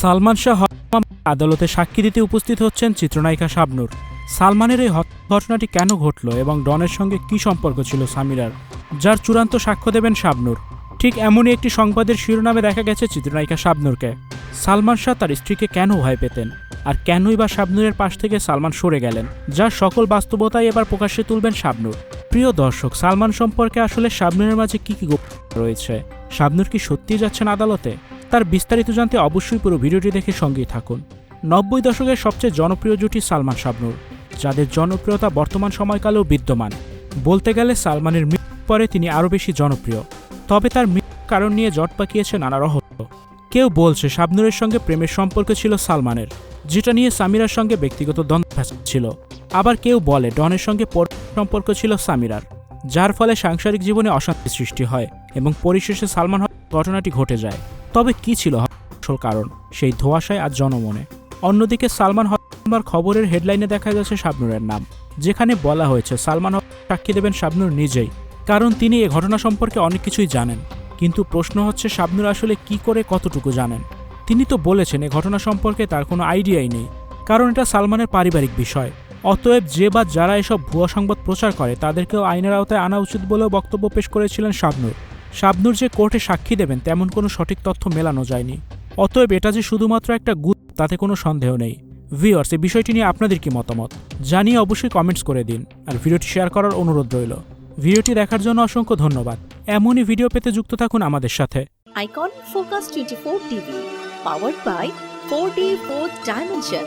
সালমান শাহ আদালতে সাক্ষী দিতে উপস্থিত হচ্ছেন চিত্রনায়িকা শাবনূর। সালমানের এই ঘটনাটি কেন ঘটল এবং ডনের সঙ্গে কি সম্পর্ক ছিল সামিরার, যার চূড়ান্ত সাক্ষ্য দেবেন শাবনূর। ঠিক এমনই একটি সংবাদের শিরোনামে দেখা গেছে চিত্রনায়িকা শাবনূরকে। সালমান শাহ তার স্ত্রীকে কেন ভয় পেতেন? আর কেনই বা শাবনূরের পাশ থেকে সালমান সরে গেলেন যার সকল বাস্তবতাই এবার প্রকাশ্যে তুলবেন শাবনূর। প্রিয় দর্শক, সালমান সম্পর্কে আসলে শাবনুরের মাঝে কি কি গোপন রয়েছে? শাবনূর কি সত্যিই যাচ্ছেন আদালতে? তার বিস্তারিত জানতে অবশ্যই পুরো ভিডিওটি দেখে সঙ্গেই থাকুন। নব্বই দশকের সবচেয়ে জনপ্রিয় জুটি সালমান শাবনূর, যাদের জনপ্রিয়তা বর্তমান সময়কালেও বিদ্যমান। বলতে গেলে সালমানের মৃত্যুর পরে তিনি আরও বেশি জনপ্রিয়। তবে তার মৃত্যুর কারণ নিয়ে জট পাকিয়েছে নানা রহস্য। কেউ বলছে শাবনূরের সঙ্গে প্রেমের সম্পর্ক ছিল সালমানের, যেটা নিয়ে সামিরার সঙ্গে ব্যক্তিগত দ্বন্দ্ব ছিল। আবার কেউ বলে ডনের সঙ্গে পর সম্পর্ক ছিল সামিরার, যার ফলে সাংসারিক জীবনে অশান্তি সৃষ্টি হয় এবং পরিশেষে সালমান ঘটনাটি ঘটে যায়। তবে কি ছিল আসল কারণ, সেই ধোঁয়াশায় আজ জনমনে। অন্যদিকে সালমান হত্যার খবরের হেডলাইনে দেখা গেছে শাবনুরের নাম, যেখানে বলা হয়েছে সালমান সাক্ষী দেবেন শাবনুর নিজেই, কারণ তিনি এ ঘটনা সম্পর্কে অনেক কিছুই জানেন। কিন্তু প্রশ্ন হচ্ছে শাবনুর আসলে কি করে কতটুকু জানেন? তিনি তো বলেছেন এ ঘটনা সম্পর্কে তার কোনো আইডিয়াই নেই, কারণ এটা সালমানের পারিবারিক বিষয়। অতএব যে বা যারা এসব ভুয়া সংবাদ প্রচার করে, তাদেরকেও আইনের আওতায় আনা উচিত বলেও বক্তব্য পেশ করেছিলেন শাবনুর। শাবনুর যে কোর্টে সাক্ষী দেবেন, তেমন কোনো সঠিক তথ্য মেলানো যায়নি। অতএব এটা যে শুধুমাত্র একটা গুদ তাতে কোনো সন্দেহ নেই। ভিওর্স এই বিষয়টি নিয়ে আপনাদের কি মতামত? জানিয়ে অবশ্যই কমেন্টস করে দিন, আর ভিডিওটি শেয়ার করার অনুরোধ রইল। ভিডিওটি দেখার জন্য অসংখ্য ধন্যবাদ। এমনই ভিডিও পেতে যুক্ত থাকুন আমাদের সাথে। Icon Focus twenty four TV powered by four D four dimension